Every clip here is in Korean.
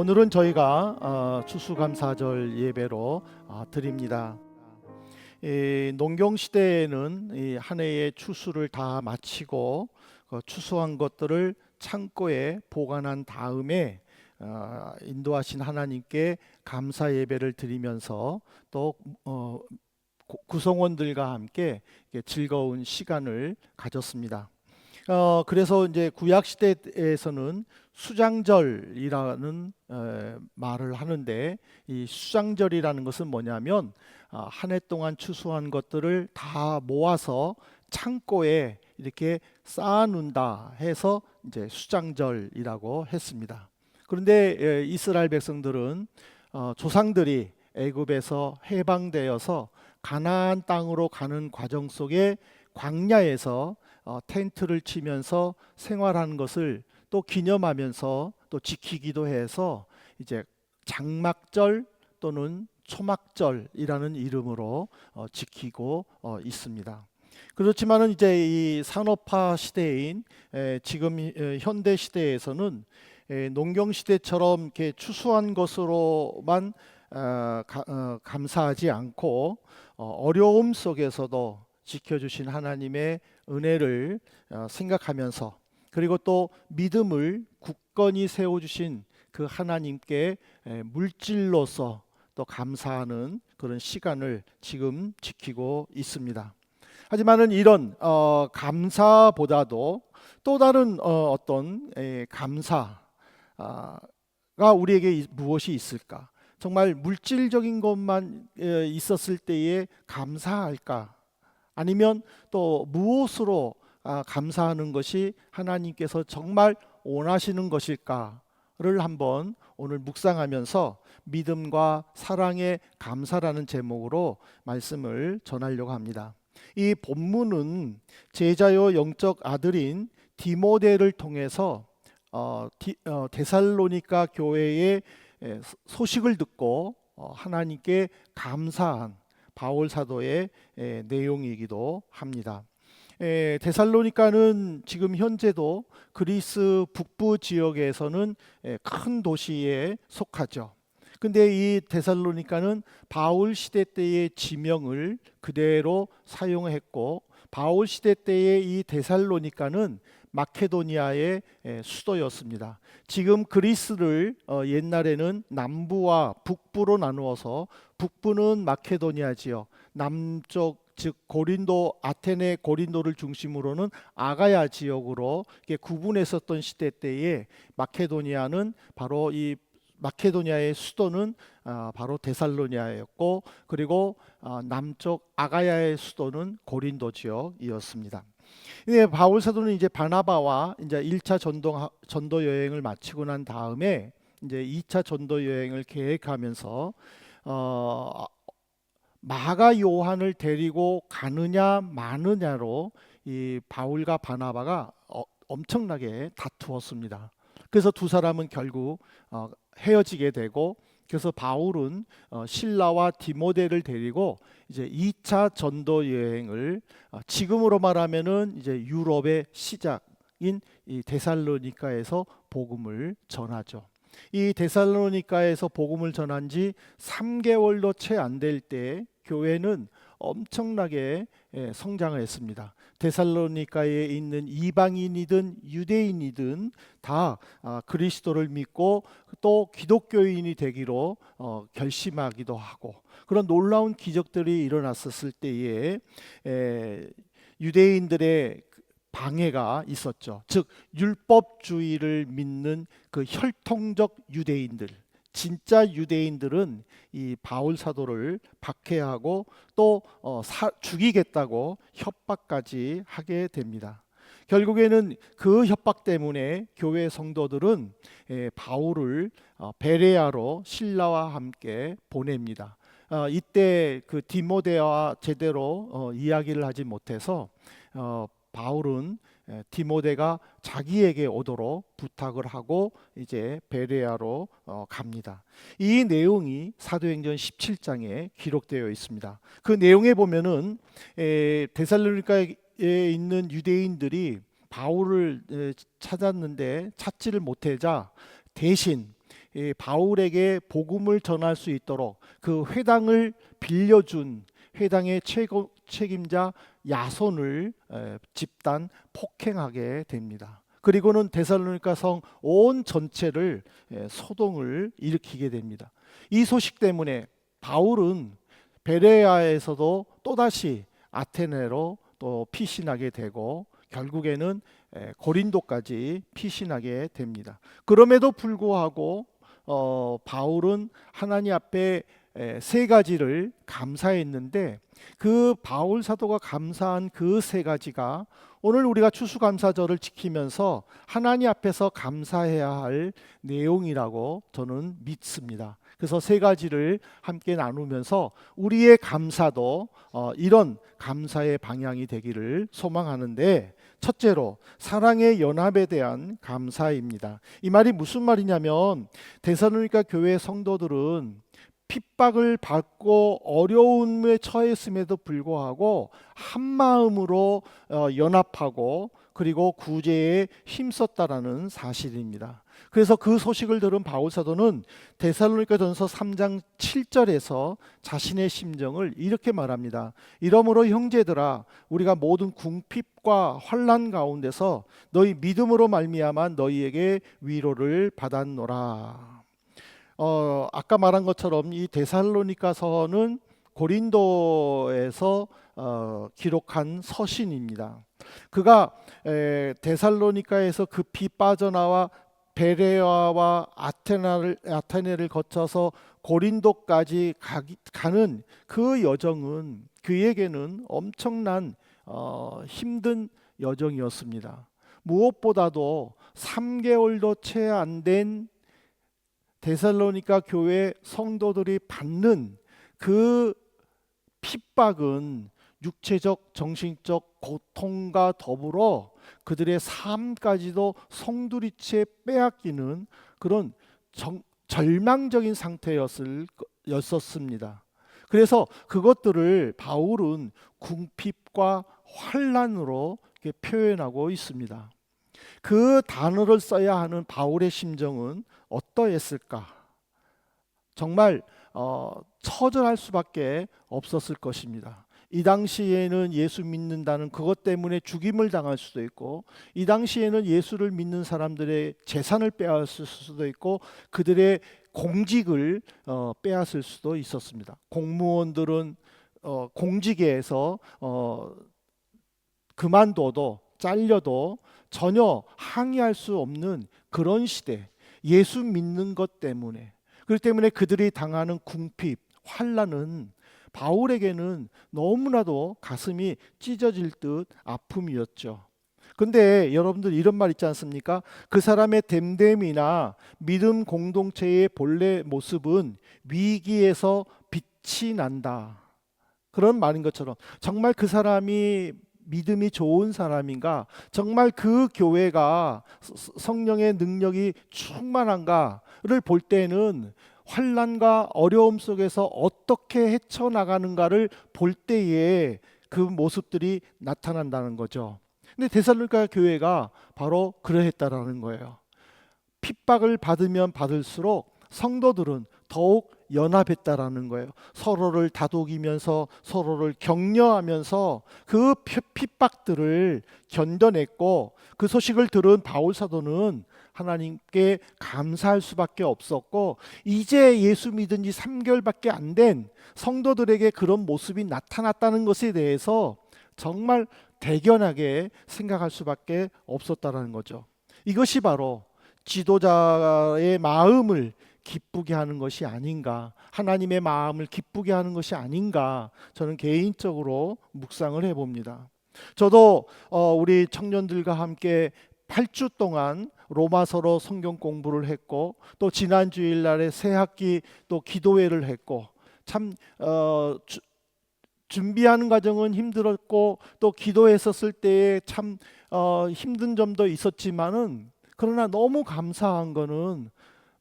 오늘은 저희가 어, 추수감사절 예배로 어, 드립니다. 이 농경 시대에는 이한 해의 추수를 다 마치고 그 추수한 것들을 창고에 보관한 다음에 어, 인도하신 하나님께 감사 예배를 드리면서 또 구성원들과 함께 즐거운 시간을 가졌습니다. 어, 그래서 이제 구약 시대에서는 수장절이라는 에, 말을 하는데 이 수장절이라는 것은 뭐냐면 아, 한해 동안 추수한 것들을 다 모아서 창고에 이렇게 쌓아놓는다 해서 이제 수장절이라고 했습니다. 그런데 에, 이스라엘 백성들은 어, 조상들이 애굽에서 해방되어서 가나안 땅으로 가는 과정 속에 광야에서 어, 텐트를 치면서 생활하는 것을 또 기념하면서 또 지키기도 해서 이제 장막절 또는 초막절이라는 이름으로 어, 지키고 어, 있습니다. 그렇지만은 이제 이 산업화 시대인 에, 지금 이- 에, 현대 시대에서는 에, 농경 시대처럼 이렇게 추수한 것으로만 어, 가- 어, 감사하지 않고 어, 어려움 속에서도 지켜주신 하나님의 은혜를 어, 생각하면서 그리고 또 믿음을 굳건히 세워주신 그 하나님께 에, 물질로서 또 감사하는 그런 시간을 지금 지키고 있습니다. 하지만은 이런 어, 감사보다도 또 다른 어, 에, 감사가 우리에게 이- 무엇이 있을까? 정말 물질적인 것만 에, 있었을 때에 감사할까? 아니면 또 무엇으로 아, 감사하는 것이 하나님께서 정말 원하시는 것일까를 한번 오늘 묵상하면서 믿음과 사랑의 감사라는 제목으로 말씀을 전하려고 합니다. 이 본문은 제자요 영적 아들인 디모데를 통해서 어, 디, 어, 데살로니가 교회의 소식을 듣고 어, 하나님께 감사한 바울 사도의 에, 내용이기도 합니다. 에, 데살로니가는 지금 현재도 그리스 북부 지역에서는 에, 큰 도시에 속하죠. 근데 이 데살로니가는 바울 시대 때의 지명을 그대로 사용했고 바울 시대 때의 이 데살로니가는 마케도니아의 에, 수도였습니다. 지금 그리스를 어, 옛날에는 남부와 북부로 나누어서 북부는 마케도니아지요. 남쪽 즉 고린도 아테네 고린도를 중심으로는 아가야 지역으로 구분했었던 시대 때에 마케도니아는 바로 이 마케도니아의 수도는 아, 바로 데살로니아였고 그리고 아, 남쪽 아가야의 수도는 고린도 지역이었습니다. 네, 바울 사도는 이제 바나바와 이제 1차 전도 전도 여행을 마치고 난 다음에 이제 2차 전도 여행을 계획하면서 어 마가 요한을 데리고 가느냐 마느냐로 이 바울과 바나바가 어, 엄청나게 다투었습니다. 그래서 두 사람은 결국 어, 헤어지게 되고 그래서 바울은 어, 신라와 디모데를 데리고 이제 2차 전도 여행을 어, 지금으로 말하면은 이제 유럽의 시작인 이 데살로니카에서 복음을 전하죠. 이 데살로니카에서 복음을 전한 지 3개월도 채 안 될 때 교회는 엄청나게 예, 성장을 했습니다. 데살로니카에 있는 이방인이든 유대인이든 다 아, 그리스도를 믿고 또 기독교인이 되기로 어, 결심하기도 하고 그런 놀라운 기적들이 일어났었을 때에 에, 유대인들의 그 방해가 있었죠. 즉 율법주의를 믿는 그 혈통적 유대인들, 진짜 유대인들은 이 바울 사도를 박해하고 또 어, 사, 죽이겠다고 협박까지 하게 됩니다. 결국에는 그 협박 때문에 교회 성도들은 에, 바울을 어, 베레아로 신라와 함께 보냅니다. 어, 이때 그 디모데와 제대로 어, 이야기를 하지 못해서 어, 바울은 에, 디모데가 자기에게 오도록 부탁을 하고 이제 베레아로 어, 갑니다. 이 내용이 사도행전 17장에 기록되어 있습니다. 그 내용에 보면은 에, 데살로니가에 있는 유대인들이 바울을 에, 찾았는데 찾지를 못하자 대신 이 바울에게 복음을 전할 수 있도록 그 회당을 빌려준 회당의 책임자 야손을 에, 집단 폭행하게 됩니다. 그리고는 데살로니가 성 온 전체를 에, 소동을 일으키게 됩니다. 이 소식 때문에 바울은 베레아에서도 또다시 아테네로 또 피신하게 되고 결국에는 에, 고린도까지 피신하게 됩니다. 그럼에도 불구하고 어, 바울은 하나님 앞에 에, 세 가지를 감사했는데 그 바울 사도가 감사한 그 세 가지가 오늘 우리가 추수감사절을 지키면서 하나님 앞에서 감사해야 할 내용이라고 저는 믿습니다. 그래서 세 가지를 함께 나누면서 우리의 감사도 어, 이런 감사의 방향이 되기를 소망하는데 첫째로 사랑의 연합에 대한 감사입니다. 이 말이 무슨 말이냐면 데살로니가 교회 성도들은 핍박을 받고 어려움에 처했음에도 불구하고 한 마음으로 어, 연합하고 그리고 구제에 힘썼다라는 사실입니다. 그래서 그 소식을 들은 바울 사도는 데살로니가 전서 3장 7절에서 자신의 심정을 이렇게 말합니다. 이러므로 형제들아 우리가 모든 궁핍과 환난 가운데서 너희 믿음으로 말미암아 너희에게 위로를 받았노라. 어, 아까 말한 것처럼 이 데살로니가서는 고린도에서 어, 기록한 서신입니다. 그가 에, 데살로니가에서 급히 빠져나와 베레아와 아테나를 아테네를 거쳐서 고린도까지 가기, 가는 그 여정은 그에게는 엄청난 어, 힘든 여정이었습니다. 무엇보다도 3개월도 채 안 된 데살로니가 교회 성도들이 받는 그 핍박은 육체적, 정신적 고통과 더불어 그들의 삶까지도 송두리째 빼앗기는 그런 정, 절망적인 상태였을 였었습니다. 그래서 그것들을 바울은 궁핍과 환란으로 표현하고 있습니다. 그 단어를 써야 하는 바울의 심정은 어떠했을까? 정말 어, 처절할 수밖에 없었을 것입니다. 이 당시에는 예수 믿는다는 그것 때문에 죽임을 당할 수도 있고 이 당시에는 예수를 믿는 사람들의 재산을 빼앗을 수도 있고 그들의 공직을 어, 빼앗을 수도 있었습니다. 공무원들은 어, 공직에서 어, 그만둬도 잘려도 전혀 항의할 수 없는 그런 시대 예수 믿는 것 때문에 그렇기 때문에 그들이 당하는 궁핍 환란은 바울에게는 너무나도 가슴이 찢어질 듯 아픔이었죠. 근데 여러분들 이런 말 있지 않습니까? 그 사람의 됨됨이나 믿음 공동체의 본래 모습은 위기에서 빛이 난다. 그런 말인 것처럼 정말 그 사람이 믿음이 좋은 사람인가? 정말 그 교회가 성령의 능력이 충만한가를 볼 때는 환란과 어려움 속에서 어떻게 헤쳐나가는가를 볼 때에 그 모습들이 나타난다는 거죠. 근데 데살로니가 교회가 바로 그러했다라는 거예요. 핍박을 받으면 받을수록 성도들은 더욱 연합했다라는 거예요. 서로를 다독이면서 서로를 격려하면서 그 핍박들을 견뎌냈고 그 소식을 들은 바울 사도는 하나님께 감사할 수밖에 없었고 이제 예수 믿은 지 3개월밖에 안 된 성도들에게 그런 모습이 나타났다는 것에 대해서 정말 대견하게 생각할 수밖에 없었다라는 거죠. 이것이 바로 지도자의 마음을 기쁘게 하는 것이 아닌가, 하나님의 마음을 기쁘게 하는 것이 아닌가, 저는 개인적으로 묵상을 해봅니다. 저도 어, 우리 청년들과 함께 8주 동안 로마서로 성경 공부를 했고 또 지난 주일날에 새 학기 또 기도회를 했고 참 어, 주, 준비하는 과정은 힘들었고 또 기도했었을 때에 참 어, 힘든 점도 있었지만은 그러나 너무 감사한 거는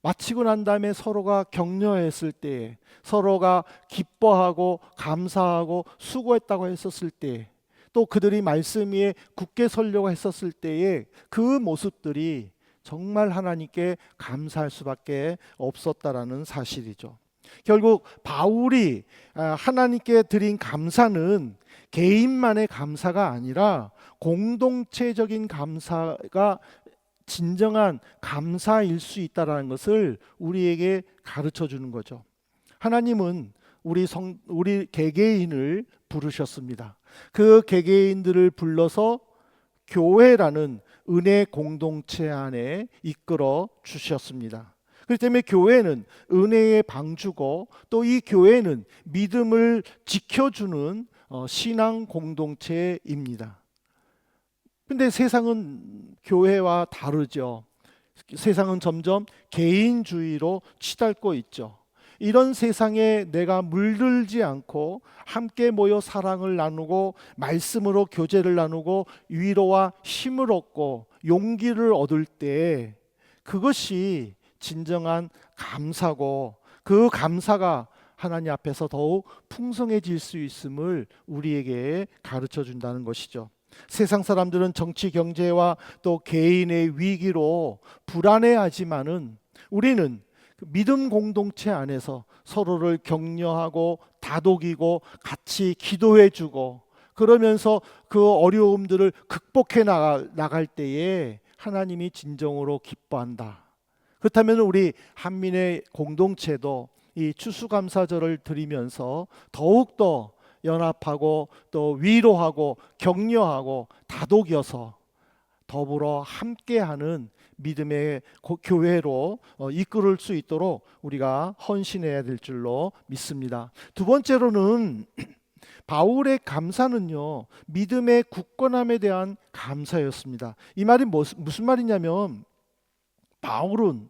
마치고 난 다음에 서로가 격려했을 때 서로가 기뻐하고 감사하고 수고했다고 했었을 때또 그들이 말씀 위에 굳게 서려고 했었을 때에 그 모습들이 정말 하나님께 감사할 수밖에 없었다라는 사실이죠. 결국 바울이 아, 하나님께 드린 감사는 개인만의 감사가 아니라 공동체적인 감사가 진정한 감사일 수 있다라는 것을 우리에게 가르쳐 주는 거죠. 하나님은 우리 성 우리 개개인을 부르셨습니다. 그 개개인들을 불러서 교회라는 은혜 공동체 안에 이끌어 주셨습니다. 그렇기 때문에 교회는 은혜의 방주고 또 이 교회는 믿음을 지켜주는 어, 신앙 공동체입니다. 근데 세상은 교회와 다르죠. 세상은 점점 개인주의로 치닫고 있죠. 이런 세상에 내가 물들지 않고 함께 모여 사랑을 나누고 말씀으로 교제를 나누고 위로와 힘을 얻고 용기를 얻을 때 그것이 진정한 감사고 그 감사가 하나님 앞에서 더욱 풍성해질 수 있음을 우리에게 가르쳐 준다는 것이죠. 세상 사람들은 정치 경제와 또 개인의 위기로 불안해하지만은 우리는 그 믿음 공동체 안에서 서로를 격려하고 다독이고 같이 기도해 주고 그러면서 그 어려움들을 극복해 나갈, 나갈 때에 하나님이 진정으로 기뻐한다. 그렇다면 우리 한민의 공동체도 이 추수감사절을 드리면서 더욱더 연합하고 또 위로하고 격려하고 다독여서 더불어 함께하는 믿음의 고- 교회로 어, 이끌을 수 있도록 우리가 헌신해야 될 줄로 믿습니다. 두 번째로는 바울의 감사는요 믿음의 굳건함에 대한 감사였습니다. 이 말이 뭐- 무슨 말이냐면 바울은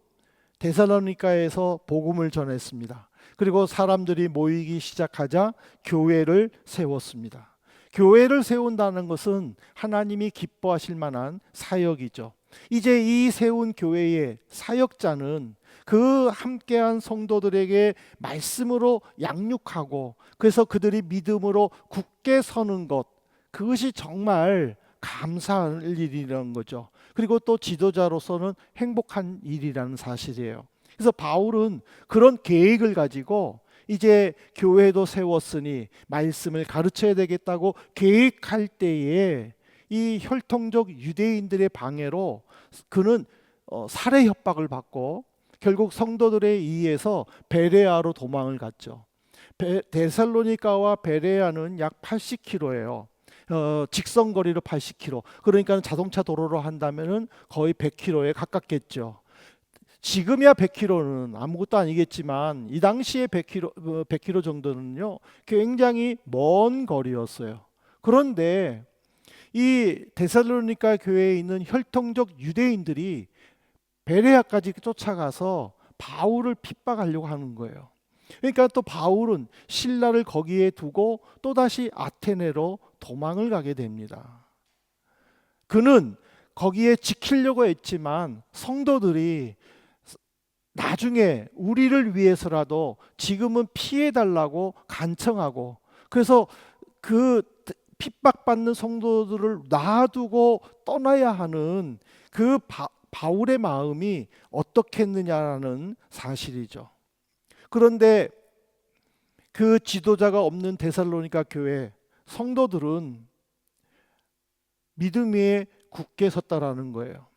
데살로니가에서 복음을 전했습니다. 그리고 사람들이 모이기 시작하자 교회를 세웠습니다. 교회를 세운다는 것은 하나님이 기뻐하실 만한 사역이죠. 이제 이 세운 교회의 사역자는 그 함께한 성도들에게 말씀으로 양육하고 그래서 그들이 믿음으로 굳게 서는 것 그것이 정말 감사할 일이라는 거죠. 그리고 또 지도자로서는 행복한 일이라는 사실이에요. 그래서 바울은 그런 계획을 가지고 이제 교회도 세웠으니 말씀을 가르쳐야 되겠다고 계획할 때에 이 혈통적 유대인들의 방해로 그는 어, 살해 협박을 받고 결국 성도들에 의해서 베레아로 도망을 갔죠. 베, 데살로니가와 베레아는 약 80km예요. 어, 직선 거리로 80km. 그러니까 자동차 도로로 한다면은 거의 100km에 가깝겠죠. 지금이야 100km는 아무것도 아니겠지만 이 당시에 100km, 어, 100km 정도는요 굉장히 먼 거리였어요. 그런데 이 데살로니가 교회에 있는 혈통적 유대인들이 베레아까지 쫓아가서 바울을 핍박하려고 하는 거예요. 그러니까 또 바울은 신라를 거기에 두고 또다시 아테네로 도망을 가게 됩니다. 그는 거기에 지키려고 했지만 성도들이 나중에 우리를 위해서라도 지금은 피해 달라고 간청하고 그래서 그 핍박받는 성도들을 놔두고 떠나야 하는 그 바, 바울의 마음이 어떻겠느냐라는 사실이죠. 그런데 그 지도자가 없는 데살로니가 교회 성도들은 믿음 위에 굳게 섰다라는 거예요.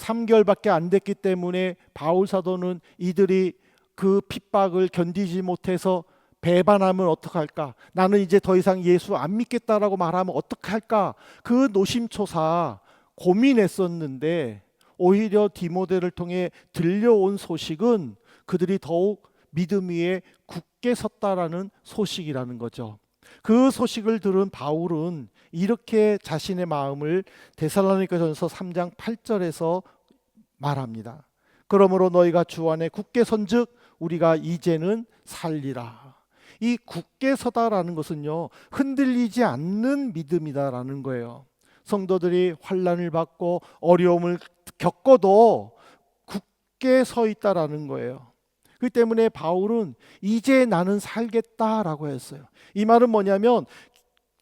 3개월밖에 안 됐기 때문에 바울 사도는 이들이 그 핍박을 견디지 못해서 배반하면 어떡할까? 나는 이제 더 이상 예수 안 믿겠다라고 말하면 어떡할까? 그 노심초사 고민했었는데 오히려 디모데를 통해 들려온 소식은 그들이 더욱 믿음 위에 굳게 섰다라는 소식이라는 거죠. 그 소식을 들은 바울은 이렇게 자신의 마음을 데살로니가전서 3장 8절에서 말합니다. 그러므로 너희가 주 안에 굳게 선즉 우리가 이제는 살리라. 이 굳게 서다라는 것은요 흔들리지 않는 믿음이다라는 거예요. 성도들이 환란을 받고 어려움을 겪어도 굳게 서 있다라는 거예요. 그 때문에 바울은 이제 나는 살겠다라고 했어요. 이 말은 뭐냐면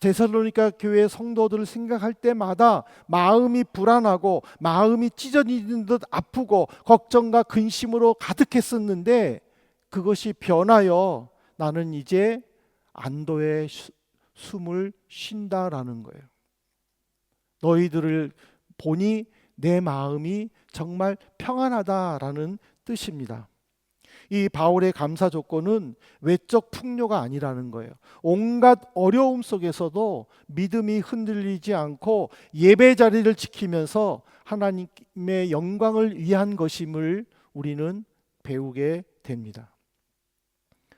데살로니가 교회 성도들을 생각할 때마다 마음이 불안하고 마음이 찢어지는 듯 아프고 걱정과 근심으로 가득했었는데 그것이 변하여 나는 이제 안도의 수- 숨을 쉰다라는 거예요. 너희들을 보니 내 마음이 정말 평안하다라는 뜻입니다. 이 바울의 감사 조건은 외적 풍요가 아니라는 거예요. 온갖 어려움 속에서도 믿음이 흔들리지 않고 예배 자리를 지키면서 하나님의 영광을 위한 것임을 우리는 배우게 됩니다.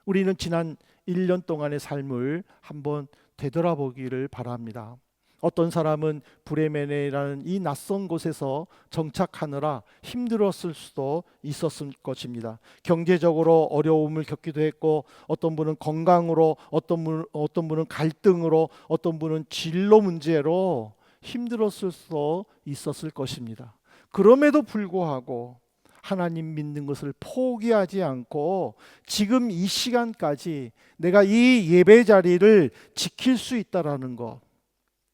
우리는 지난 1년 동안의 삶을 한번 되돌아보기를 바랍니다. 어떤 사람은 브레멘이라는 이 낯선 곳에서 정착하느라 힘들었을 수도 있었을 것입니다. 경제적으로 어려움을 겪기도 했고 어떤 분은 건강으로 어떤 분 어떤 분은 갈등으로 어떤 분은 진로 문제로 힘들었을 수도 있었을 것입니다. 그럼에도 불구하고 하나님 믿는 것을 포기하지 않고 지금 이 시간까지 내가 이 예배 자리를 지킬 수 있다라는 것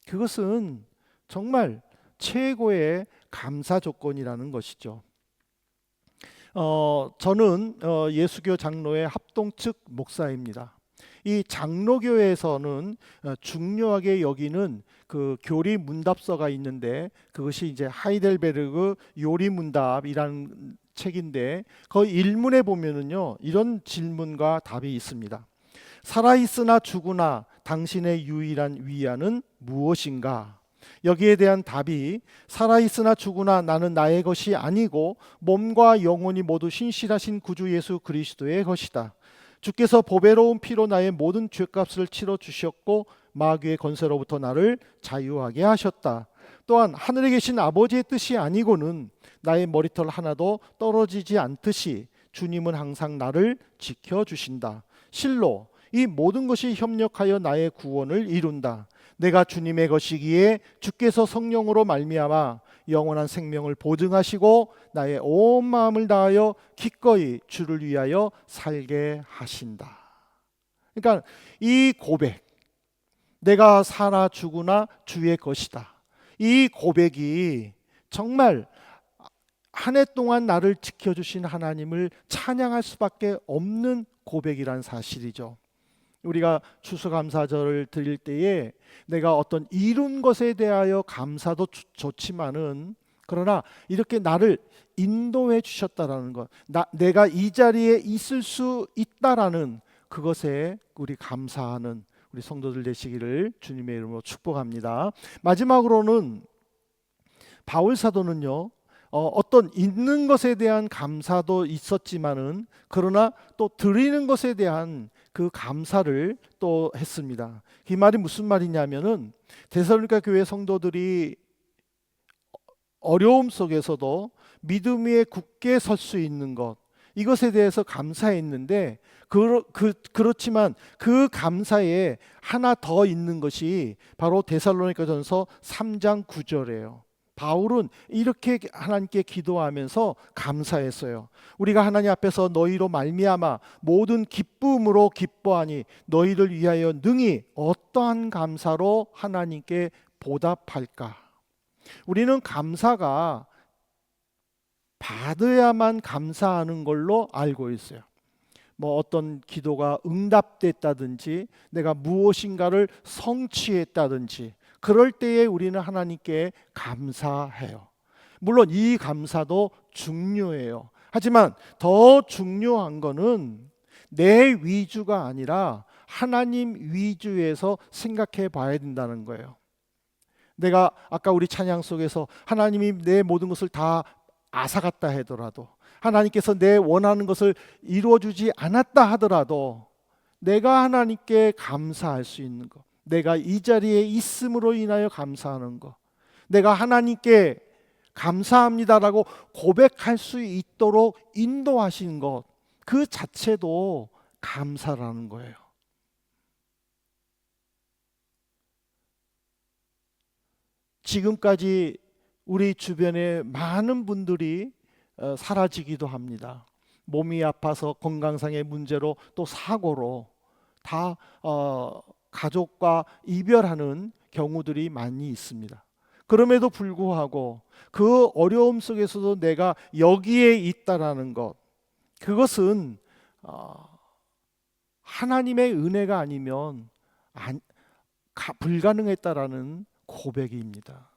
그것은 정말 최고의 감사 조건이라는 것이죠. 어, 저는 어, 예수교 장로의 합동 측 목사입니다. 이 장로교에서는 어, 중요하게 여기는 그 교리 문답서가 있는데 그것이 이제 하이델베르그 요리 문답이라는 책인데 그 일문에 보면은요 이런 질문과 답이 있습니다. 살아 있으나 죽으나 당신의 유일한 위안은 무엇인가? 여기에 대한 답이 살아 있으나 죽으나 나는 나의 것이 아니고 몸과 영혼이 모두 신실하신 구주 예수 그리스도의 것이다. 주께서 보배로운 피로 나의 모든 죄값을 치러 주셨고 마귀의 권세로부터 나를 자유하게 하셨다. 또한 하늘에 계신 아버지의 뜻이 아니고는 나의 머리털 하나도 떨어지지 않듯이 주님은 항상 나를 지켜 주신다. 실로 이 모든 것이 협력하여 나의 구원을 이룬다. 내가 주님의 것이기에 주께서 성령으로 말미암아 영원한 생명을 보증하시고 나의 온 마음을 다하여 기꺼이 주를 위하여 살게 하신다. 그러니까 이 고백 내가 살아 죽으나 주의 것이다. 이 고백이 정말 한 해 동안 나를 지켜주신 하나님을 찬양할 수밖에 없는 고백이란 사실이죠. 우리가 추수감사절을 드릴 때에 내가 어떤 이룬 것에 대하여 감사도 좋- 좋지만은 그러나 이렇게 나를 인도해 주셨다라는 것, 나, 내가 이 자리에 있을 수 있다라는 그것에 우리 감사하는 우리 성도들 되시기를 주님의 이름으로 축복합니다. 마지막으로는 바울 사도는요. 어, 어떤 있는 것에 대한 감사도 있었지만은 그러나 또 드리는 것에 대한 그 감사를 또 했습니다. 이 말이 무슨 말이냐면은 데살로니가 교회 성도들이 어려움 속에서도 믿음 위에 굳게 설 수 있는 것 이것에 대해서 감사했는데 그, 그, 그렇지만 그 감사에 하나 더 있는 것이 바로 데살로니가 전서 3장 9절이에요. 바울은 이렇게 하나님께 기도하면서 감사했어요. 우리가 하나님 앞에서 너희로 말미암아 모든 기쁨으로 기뻐하니 너희를 위하여 능히 어떠한 감사로 하나님께 보답할까? 우리는 감사가 받아야만 감사하는 걸로 알고 있어요. 뭐 어떤 기도가 응답됐다든지 내가 무엇인가를 성취했다든지 그럴 때에 우리는 하나님께 감사해요. 물론 이 감사도 중요해요. 하지만 더 중요한 거는 내 위주가 아니라 하나님 위주에서 생각해 봐야 된다는 거예요. 내가 아까 우리 찬양 속에서 하나님이 내 모든 것을 다 앗아갔다 하더라도 하나님께서 내 원하는 것을 이루어 주지 않았다 하더라도 내가 하나님께 감사할 수 있는 것 내가 이 자리에 있음으로 인하여 감사하는 것 내가 하나님께 감사합니다라고 고백할 수 있도록 인도하신 것 그 자체도 감사라는 거예요. 지금까지 우리 주변에 많은 분들이 어, 사라지기도 합니다. 몸이 아파서 건강상의 문제로 또 사고로 다 어, 가족과 이별하는 경우들이 많이 있습니다. 그럼에도 불구하고 그 어려움 속에서도 내가 여기에 있다라는 것, 그것은 어, 하나님의 은혜가 아니면 불가능했다라는 고백입니다.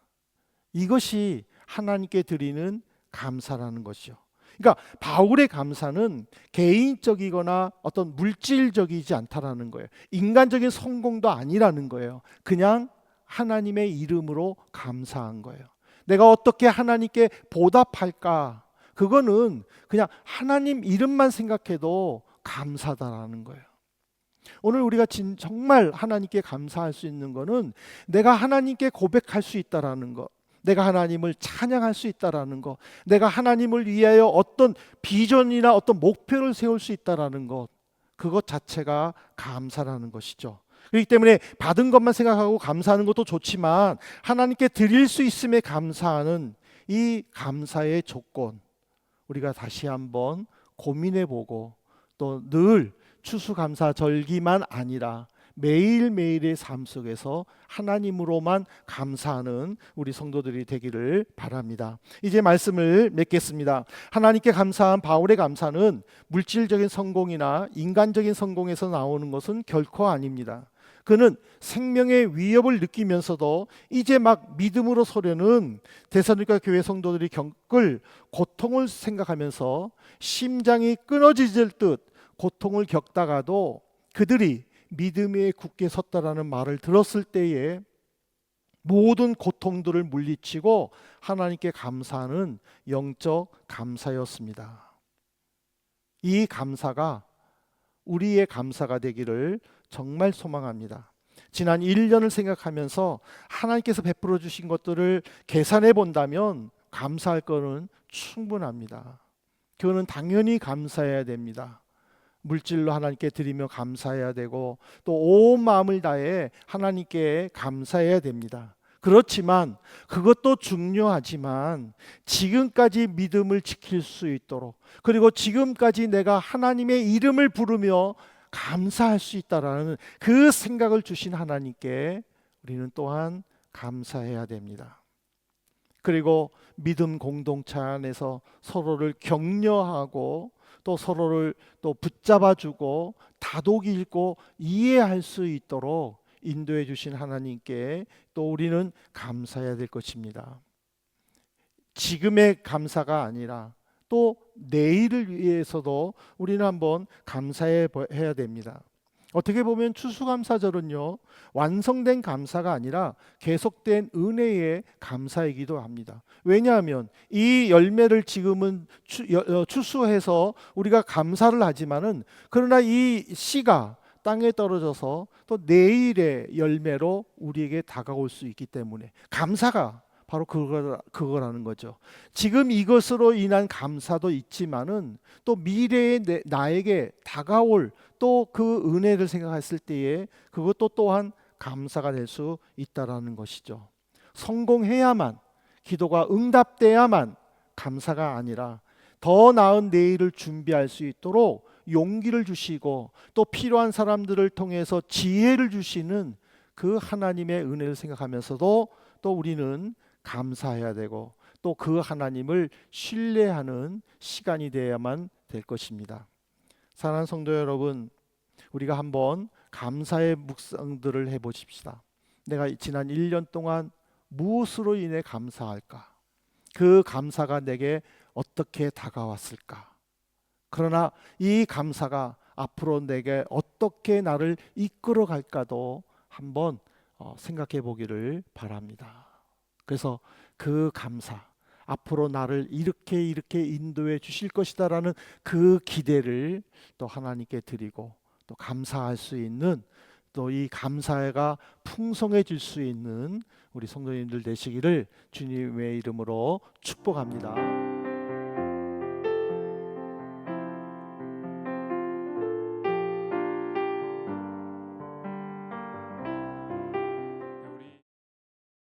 이것이 하나님께 드리는 감사라는 것이요. 그러니까 바울의 감사는 개인적이거나 어떤 물질적이지 않다라는 거예요. 인간적인 성공도 아니라는 거예요. 그냥 하나님의 이름으로 감사한 거예요. 내가 어떻게 하나님께 보답할까? 그거는 그냥 하나님 이름만 생각해도 감사다라는 거예요. 오늘 우리가 진, 정말 하나님께 감사할 수 있는 거는 내가 하나님께 고백할 수 있다라는 것. 내가 하나님을 찬양할 수 있다라는 것. 내가 하나님을 위하여 어떤 비전이나 어떤 목표를 세울 수 있다라는 것. 그것 자체가 감사라는 것이죠. 그렇기 때문에 받은 것만 생각하고 감사하는 것도 좋지만 하나님께 드릴 수 있음에 감사하는 이 감사의 조건 우리가 다시 한번 고민해 보고 또 늘 추수감사 절기만 아니라 매일매일의 삶 속에서 하나님으로만 감사하는 우리 성도들이 되기를 바랍니다. 이제 말씀을 맺겠습니다. 하나님께 감사한 바울의 감사는 물질적인 성공이나 인간적인 성공에서 나오는 것은 결코 아닙니다. 그는 생명의 위협을 느끼면서도 이제 막 믿음으로 서려는 대사니까 교회 성도들이 겪을 고통을 생각하면서 심장이 끊어지질 듯 고통을 겪다가도 그들이 믿음에 굳게 섰다라는 말을 들었을 때에 모든 고통들을 물리치고 하나님께 감사하는 영적 감사였습니다. 이 감사가 우리의 감사가 되기를 정말 소망합니다. 지난 1년을 생각하면서 하나님께서 베풀어 주신 것들을 계산해 본다면 감사할 거는 충분합니다. 그거는 당연히 감사해야 됩니다. 물질로 하나님께 드리며 감사해야 되고 또 온 마음을 다해 하나님께 감사해야 됩니다. 그렇지만 그것도 중요하지만 지금까지 믿음을 지킬 수 있도록 그리고 지금까지 내가 하나님의 이름을 부르며 감사할 수 있다라는 그 생각을 주신 하나님께 우리는 또한 감사해야 됩니다. 그리고 믿음 공동체 안에서 서로를 격려하고 또 서로를 또 붙잡아주고 다독이 읽고 이해할 수 있도록 인도해 주신 하나님께 또 우리는 감사해야 될 것입니다. 지금의 감사가 아니라 또 내일을 위해서도 우리는 한번 감사해야 됩니다. 어떻게 보면 추수감사절은요 완성된 감사가 아니라 계속된 은혜의 감사이기도 합니다. 왜냐하면 이 열매를 지금은 어, 추수해서 우리가 감사를 하지만은 그러나 이 씨가 땅에 떨어져서 또 내일의 열매로 우리에게 다가올 수 있기 때문에 감사가 바로 그거, 그거라는 거죠. 지금 이것으로 인한 감사도 있지만은 또 미래의 내, 나에게 다가올 또 그 은혜를 생각했을 때에 그것도 또한 감사가 될 수 있다라는 것이죠. 성공해야만 기도가 응답돼야만 감사가 아니라 더 나은 내일을 준비할 수 있도록 용기를 주시고 또 필요한 사람들을 통해서 지혜를 주시는 그 하나님의 은혜를 생각하면서도 또 우리는 감사해야 되고 또 그 하나님을 신뢰하는 시간이 되어야만 될 것입니다. 사랑하는 성도 여러분, 우리가 한번 감사의 묵상들을 해 보십시다. 내가 지난 1년 동안 무엇으로 인해 감사할까? 그 감사가 내게 어떻게 다가왔을까? 그러나 이 감사가 앞으로 내게 어떻게 나를 이끌어 갈까도 한번 어, 생각해 보기를 바랍니다. 그래서 그 감사, 앞으로 나를 이렇게 이렇게 인도해 주실 것이다라는 그 기대를 또 하나님께 드리고 또 감사할 수 있는 또 이 감사가 풍성해질 수 있는 우리 성도님들 되시기를 주님의 이름으로 축복합니다.